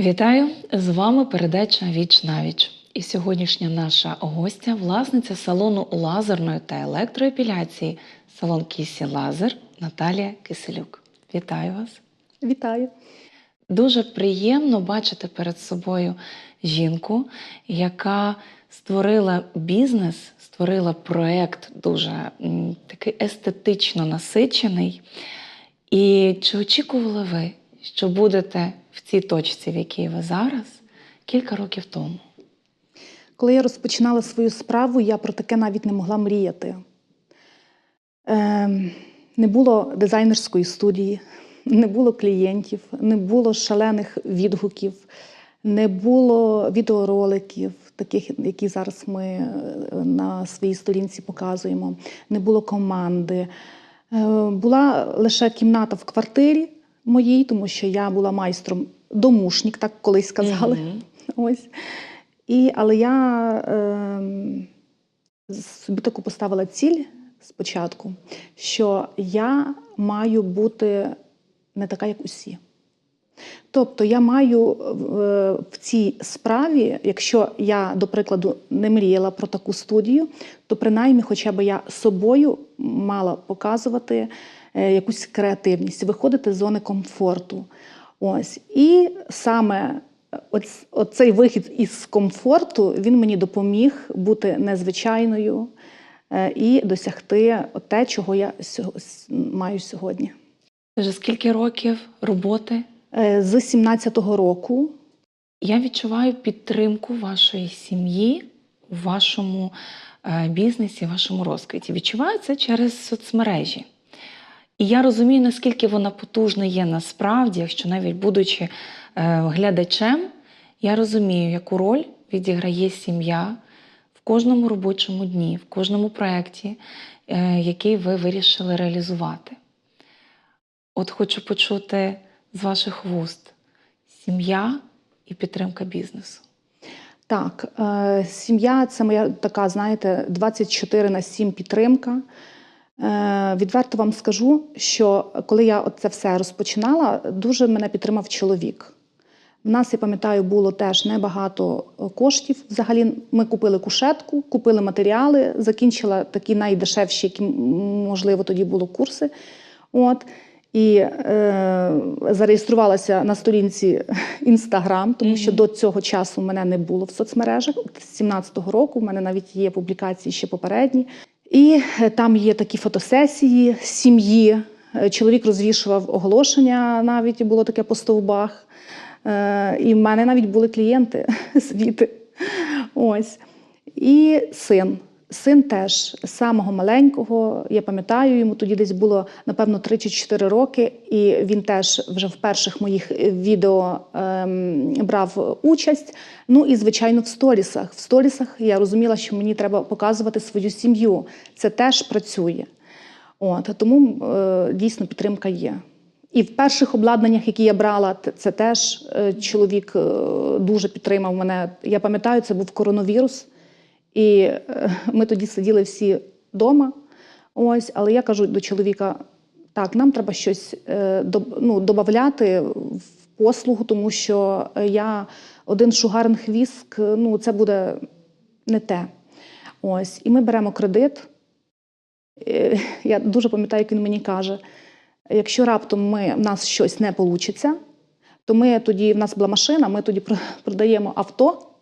Вітаю! З вами передача Віч навіч. І сьогоднішня наша гостя, власниця салону лазерної та електроепіляції, салон Кісі Лазер Наталія Киселюк. Вітаю вас! Вітаю. Дуже приємно бачити перед собою жінку, яка створила бізнес, створила проект дуже такий естетично насичений. І чи очікували ви, що будете в цій точці, в якій ви зараз, кілька років тому? Коли я розпочинала свою справу, я про таке навіть не могла мріяти. Ем, не було дизайнерської студії, не було клієнтів, не було шалених відгуків, не було відеороликів, таких, які зараз ми е, на своїй сторінці показуємо, не було команди. Е, Була лише кімната в квартирі моїй, тому що я була майстром домушник, так колись сказали. Мгм. Ось. І, але я ем, собі таку поставила ціль спочатку, що я маю бути не така, як усі. Тобто я маю е, в цій справі, якщо я, до прикладу, не мріяла про таку студію, то принаймні хоча б я собою мала показувати е, якусь креативність, виходити з зони комфорту. Ось. І саме оц- оцей вихід із комфорту він мені допоміг бути незвичайною е, і досягти те, чого я маю сьогодні. Вже скільки років роботи? Е, З 17-го року Я відчуваю підтримку вашої сім'ї у вашому е, бізнесі, вашому розквіті. Відчуваю це через соцмережі. І я розумію, наскільки вона потужна є насправді, якщо навіть будучи е, глядачем, я розумію, яку роль відіграє сім'я в кожному робочому дні, в кожному проєкті, е, який ви вирішили реалізувати. От хочу почути з ваших вуст сім'я і підтримка бізнесу. Так, е, сім'я це моя така, знаєте, 24 на 7 підтримка. Е, відверто вам скажу, що коли я це все розпочинала, дуже мене підтримав чоловік. В нас, я пам'ятаю, було теж небагато е, коштів. Взагалі, ми купили кушетку, купили матеріали, закінчила такі найдешевші, які можливо тоді було курси. От. І е, зареєструвалася на сторінці Інстаграм, тому що до цього часу мене не було в соцмережах. З 17-го року в мене навіть є публікації ще попередні. І е, там є такі фотосесії сім'ї. Е, Чоловік розвішував оголошення, навіть було таке по стовбах. Е, І в мене навіть були клієнти звідти. Ось. І син. Син теж з самого маленького, я пам'ятаю, йому тоді десь було напевно 3 чи 4 роки, і він теж вже в перших моїх відео ем, брав участь. Ну і звичайно, в сторісах. В сторісах я розуміла, що мені треба показувати свою сім'ю. Це теж працює. От тому е, дійсно підтримка є. І в перших обладнаннях, які я брала, це теж е, чоловік е, дуже підтримав мене. Я пам'ятаю, це був коронавірус, і е, ми тоді сиділи всі вдома. Ось, але я кажу до чоловіка: так, нам треба щось е, ну, додати в послугу, тому що е, я один шугарин хвіск, ну це буде не те. Ось, і ми беремо кредит. Я дуже пам'ятаю, як він мені каже: якщо раптом ми, в нас щось не вийде, то ми тоді, в нас була машина, ми тоді продаємо авто,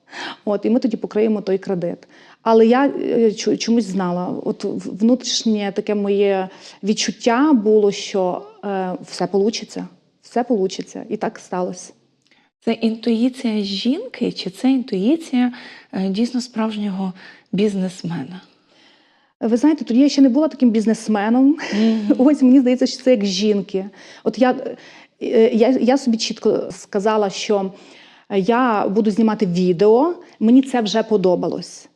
от, і ми тоді покриємо той кредит. Але я е, чомусь знала, от внутрішнє таке моє відчуття було, що е, все вийде, все вийде. І так сталося. Це інтуїція жінки, чи це інтуїція е, дійсно справжнього бізнесмена? Ви знаєте, тоді я ще не була таким бізнесменом. Ось мені здається, що це як жінки. От я, е, я, я собі чітко сказала, що я буду знімати відео, мені це вже подобалось.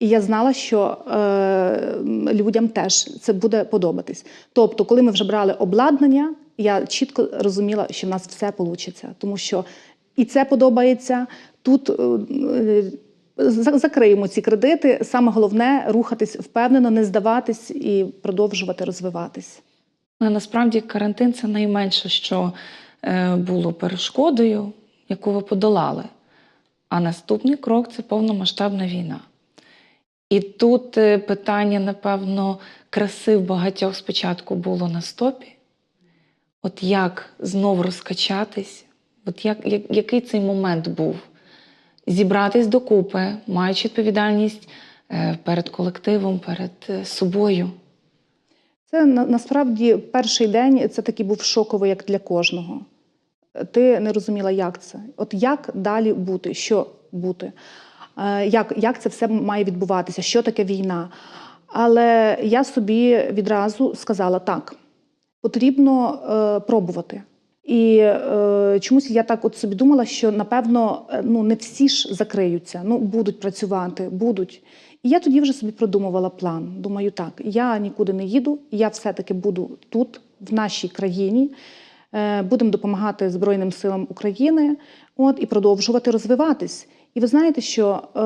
І я знала, що е, людям теж це буде подобатись. Тобто, коли ми вже брали обладнання, я чітко розуміла, що в нас все вийде. Тому що і це подобається. Тут е, е, закриємо ці кредити. Саме головне рухатись впевнено, не здаватись і продовжувати розвиватись. Насправді карантин це найменше, що е, було перешкодою яку ви подолали. А наступний крок це повномасштабна війна. І тут е, питання, напевно, краси в багатьох спочатку було на стопі. От як знову розкачатись? От як, як, який цей момент був? Зібратись докупи, маючи відповідальність е, перед колективом, перед е, собою. Це на, насправді перший день це такий був шоковий, як для кожного. Ти не розуміла, як це. От як далі бути, що бути, Е, як, як це все має відбуватися, що таке війна. Але я собі відразу сказала так: потрібно е, пробувати. І е, чомусь я так от собі думала, що напевно е, ну, не всі ж закриються, ну будуть працювати, будуть. І я тоді вже собі продумувала план. Думаю, так, я нікуди не їду, я все-таки буду тут, в нашій країні, будемо допомагати Збройним силам України от, і продовжувати розвиватись. І ви знаєте, що е,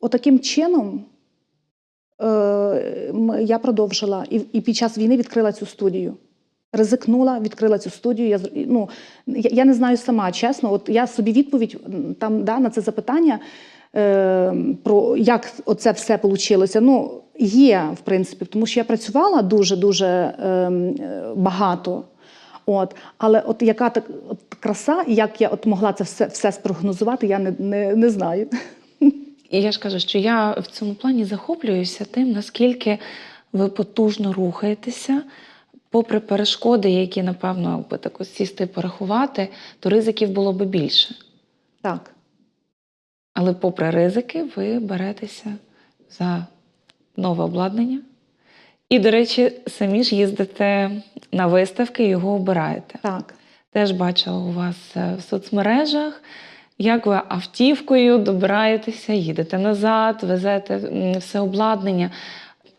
отаким чином е, я продовжила і, і під час війни відкрила цю студію. Ризикнула, відкрила цю студію. Я, ну, я, я не знаю сама, чесно. От я собі відповідь там да, на це запитання е, про як оце все вийшло. Ну, є, в принципі, тому що я працювала дуже-дуже е, багато. От, але от яка так от краса, як я от могла це все, все спрогнозувати, я не, не, не знаю. І я ж кажу, що я в цьому плані захоплююся тим, наскільки ви потужно рухаєтеся, попри перешкоди, які, напевно, якби так ось сісти і порахувати, то ризиків було би більше. Так. Але попри ризики, ви беретеся за нове обладнання. І, до речі, самі ж їздите на виставки і його обираєте. Так. Теж бачила у вас е, в соцмережах, як ви автівкою добираєтеся, їдете назад, везете все обладнання.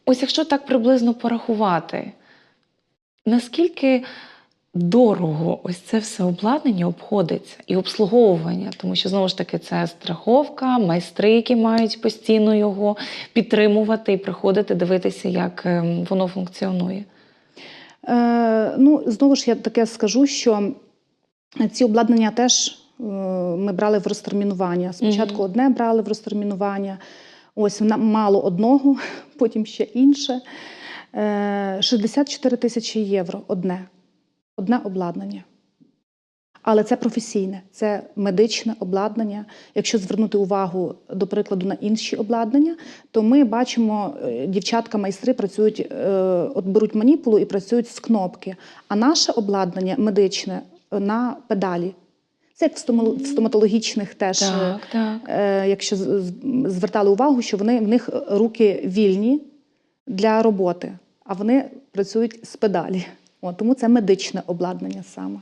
Ось якщо так приблизно порахувати, наскільки дорого ось це все обладнання обходиться і обслуговування, тому що знову ж таки це страховка, майстри, які мають постійно його підтримувати і приходити дивитися, як ем, воно функціонує. Е, ну, знову ж я таке скажу, що ці обладнання теж е, ми брали в розтермінування. Спочатку Мгм. одне брали в розтермінування, ось мало одного, потім ще інше. Е, 64 тисячі євро одне. Одне обладнання. Але це професійне, це медичне обладнання. Якщо звернути увагу, до прикладу, на інші обладнання, то ми бачимо, е, дівчатка-майстри працюють, е, от беруть маніпулу і працюють з кнопки. А наше обладнання медичне е, на педалі. Це як в стоматологічних теж. Так, так. якщо звертали увагу, що вони в них руки вільні для роботи, а вони працюють з педалі. От, тому це медичне обладнання саме.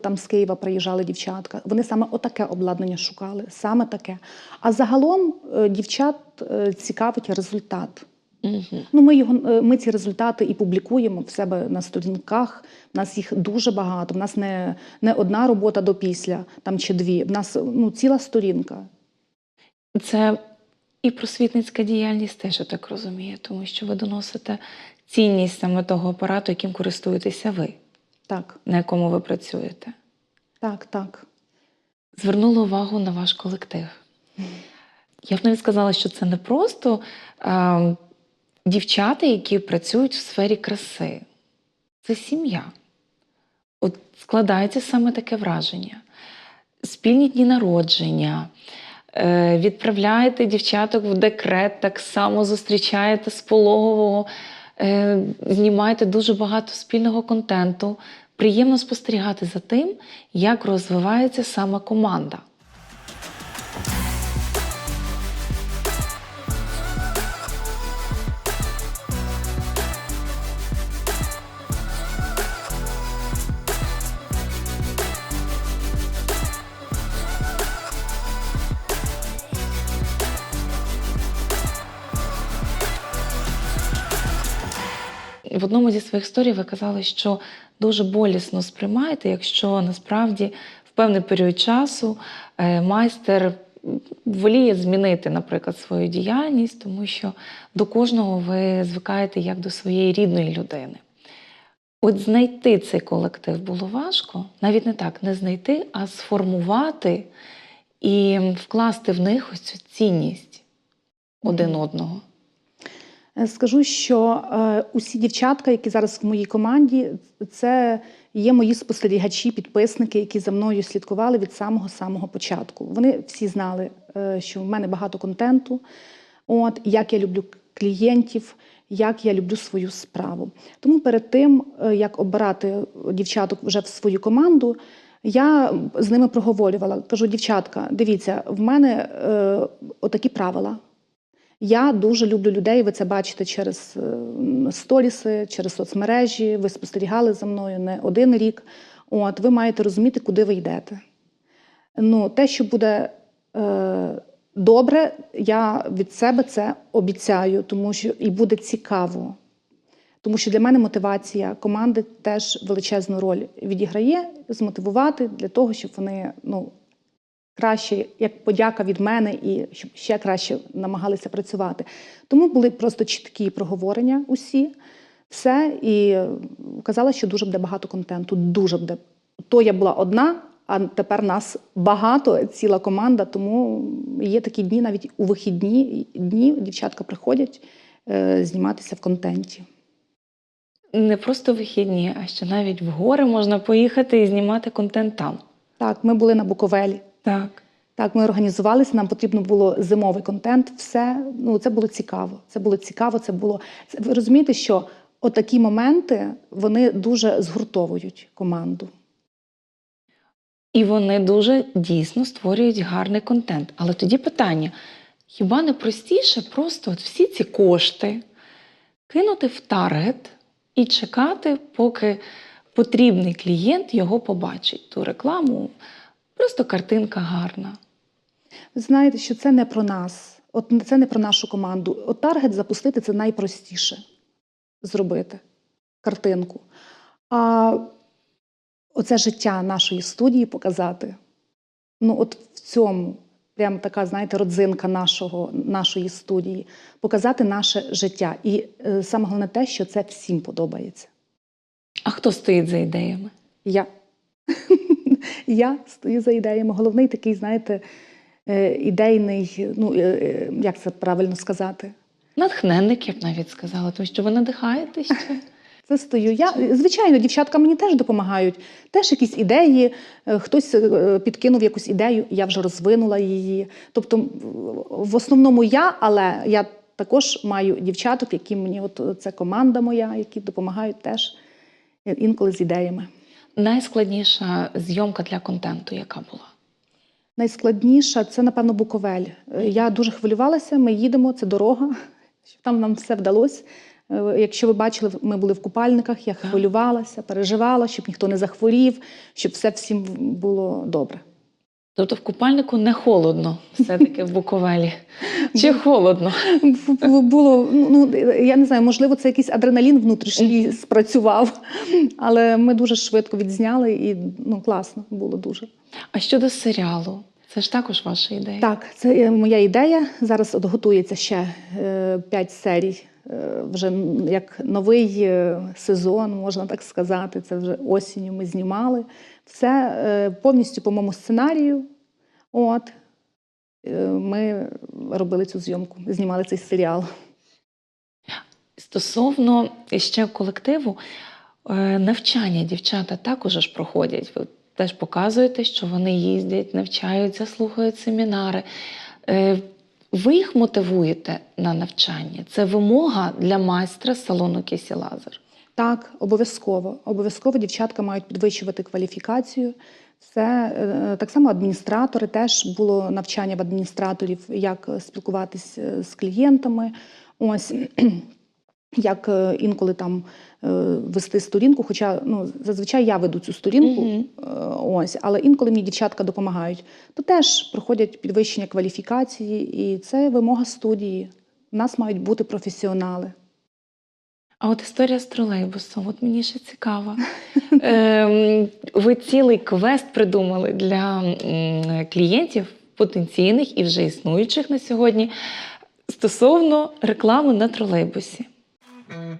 Там з Києва приїжджали дівчатка. Вони саме отаке обладнання шукали, саме таке. А загалом е, дівчат е, цікавить результат. Угу. Ну, ми, його, е, ми ці результати і публікуємо в себе на сторінках. У нас їх дуже багато. В нас не, не одна робота до після там, чи дві. В нас ну, ціла сторінка. Це і просвітницька діяльність теж я так розумію, тому що ви доносите цінність саме того апарату, яким користуєтеся ви, Так, на якому ви працюєте. так, так. Звернула увагу на ваш колектив. Я б навіть сказала, що це не просто е, дівчата, які працюють в сфері краси. Це сім'я. От складається саме таке враження. Спільні дні народження, е, відправляєте дівчаток в декрет, так само зустрічаєте з пологового, знімаєте дуже багато спільного контенту. Приємно спостерігати за тим, як розвивається саме команда. В одному зі своїх історій ви казали, що дуже болісно сприймаєте, якщо насправді в певний період часу е, майстер воліє змінити, наприклад, свою діяльність, тому що до кожного ви звикаєте як до своєї рідної людини. От знайти цей колектив було важко, навіть не так, не знайти, а сформувати і вкласти в них ось цю цінність один одного. Скажу, що е, усі дівчатка, які зараз в моїй команді, це є мої спостерігачі, підписники, які за мною слідкували від самого самого початку. Вони всі знали, е, що в мене багато контенту, от як я люблю клієнтів, як я люблю свою справу. Тому перед тим, е, як обирати дівчаток вже в свою команду. Я з ними проговорювала. Кажу, дівчатка, дивіться, в мене е, отакі правила. Я дуже люблю людей. Ви це бачите через е, сторіси, через соцмережі. Ви спостерігали за мною не один рік. От ви маєте розуміти, куди ви йдете. Ну, те, що буде е, добре, я від себе це обіцяю, тому що і буде цікаво. Тому що для мене мотивація команди теж величезну роль відіграє змотивувати для того, щоб вони ну, краще, як подяка від мене, і щоб ще краще намагалися працювати. Тому були просто чіткі проговорення усі, все, і казала, що дуже буде багато контенту. Дуже буде. То я була одна, а тепер нас багато, ціла команда. Тому є такі дні, навіть у вихідні дні дівчатка приходять е, зніматися в контенті. Не просто вихідні, а ще навіть в гори можна поїхати і знімати контент там. Так, ми були на Буковелі. Так. Так, ми організувалися, нам потрібно було зимовий контент. Все ну це було цікаво. Це було цікаво. Це було це- ви розумієте, що отакі моменти вони дуже згуртовують команду. І вони дуже дійсно створюють гарний контент. Але тоді питання: хіба не простіше просто от всі ці кошти кинути в таргет і чекати, поки потрібний клієнт його побачить, ту рекламу, просто картинка гарна. Ви знаєте, що це не про нас, от це не про нашу команду. От таргет запустити це найпростіше зробити картинку. А оце життя нашої студії показати. Ну, от в цьому прям така, знаєте, родзинка нашого, нашої студії, показати наше життя. І е, саме головне те, що це всім подобається. А хто стоїть за ідеями? Я. Я стою за ідеями. Головний такий, знаєте, е, ідейний, ну, е, е, як це правильно сказати? Натхненник, я б навіть сказала, тому що ви надихаєте ще. Це стою я. Звичайно, дівчатка мені теж допомагають. Теж якісь ідеї, хтось підкинув якусь ідею, я вже розвинула її. Тобто, в основному я, але я також маю дівчаток, які мені, от це команда моя, які допомагають теж інколи з ідеями. Найскладніша зйомка для контенту, яка була? Найскладніша це, напевно, Буковель. Я дуже хвилювалася. Ми їдемо, це дорога. Щоб там нам все вдалося. Е, Якщо ви бачили, ми були в купальниках, я хвилювалася, переживала, щоб ніхто не захворів, щоб все всім було добре. Тобто в купальнику не холодно, все-таки в Буковелі. Чи холодно? Було, ну я не знаю, можливо, це якийсь адреналін внутрішній спрацював, але ми дуже швидко відзняли і ну класно було дуже. А щодо серіалу, це ж також ваша ідея? Так, це моя ідея. Зараз от готується ще е, п'ять серій. Е, Вже як новий е, сезон, можна так сказати. Це вже осінню ми знімали. Все е, повністю по моєму сценарію. От ми робили цю зйомку, знімали цей серіал. Стосовно ще колективу, навчання дівчата також ж проходять. Ви теж показуєте, що вони їздять, навчаються, слухають семінари. Ви їх мотивуєте на навчання. Це вимога для майстра салону Кісі Лазер. Так, обов'язково. Обов'язково дівчатка мають підвищувати кваліфікацію. Це е, так само адміністратори. Теж було навчання в адміністраторів, як спілкуватись е, з клієнтами. Ось як е, інколи там е, вести сторінку. Хоча ну, зазвичай я веду цю сторінку, е, ось, але інколи мені дівчатка допомагають. То теж проходять підвищення кваліфікації, і це вимога студії. У нас мають бути професіонали. А от історія з тролейбусом, от мені ще цікава. Ем, Ви цілий квест придумали для клієнтів потенційних і вже існуючих на сьогодні стосовно реклами на тролейбусі. Якщо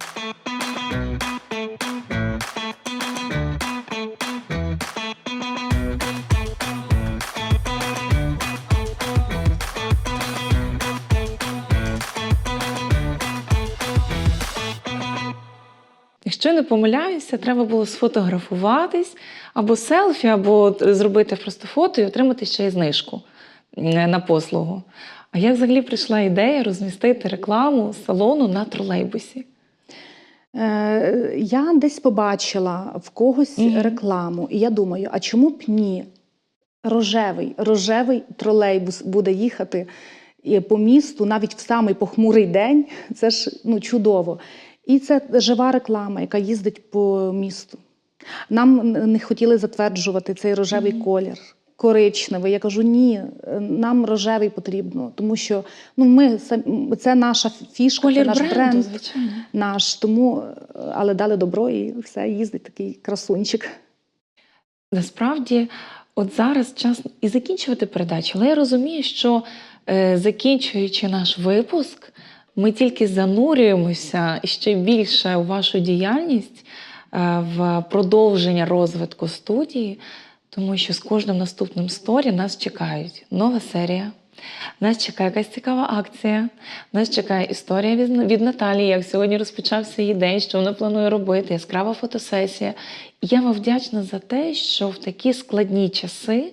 не помиляюся, треба було сфотографуватись або селфі, або зробити просто фото і отримати ще й знижку е, на послугу. А як взагалі прийшла ідея розмістити рекламу салону на тролейбусі? Е, Я десь побачила в когось Мгм. рекламу, і я думаю, а чому б ні? Рожевий, рожевий тролейбус буде їхати по місту навіть в самий похмурий день. Це ж ну, чудово. І це жива реклама, яка їздить по місту. Нам не хотіли затверджувати цей рожевий Мгм. колір. Коричневий. Я кажу, ні, е, нам рожевий потрібно, тому що ну, ми це наша фішка, це наш бренду, бренд звичайно. наш. Тому, е, але дали добро і все, їздить такий красунчик. Насправді, от зараз час і закінчувати передачу, але я розумію, що е, закінчуючи наш випуск, ми тільки занурюємося ще більше у вашу діяльність е, в продовження розвитку студії, тому що з кожним наступним сторі нас чекають нова серія. Нас чекає якась цікава акція. Нас чекає історія від, Наталії, як сьогодні розпочався її день, що вона планує робити, яскрава фотосесія. Я вам вдячна за те, що в такі складні часи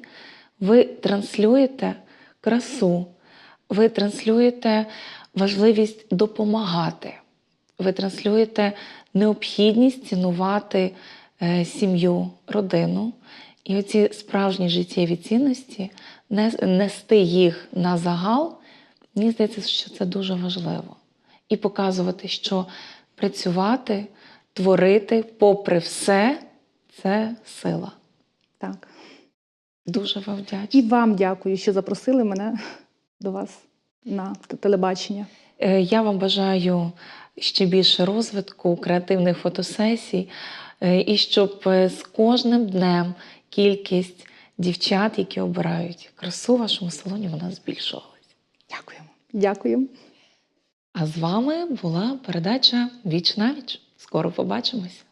ви транслюєте красу, ви транслюєте важливість допомагати, ви транслюєте необхідність цінувати е, сім'ю, родину. І оці справжні життєві цінності, нести їх на загал, мені здається, що це дуже важливо. І показувати, що працювати, творити, попри все, це сила. Так. Дуже вам вдячна. І вам дякую, що запросили мене до вас на телебачення. Е, Я вам бажаю ще більше розвитку, креативних фотосесій, е, і щоб е, з кожним днем кількість дівчат, які обирають красу в вашому салоні, вона збільшувалась. Дякуємо. Дякую. А з вами була передача Віч на віч. Скоро побачимось.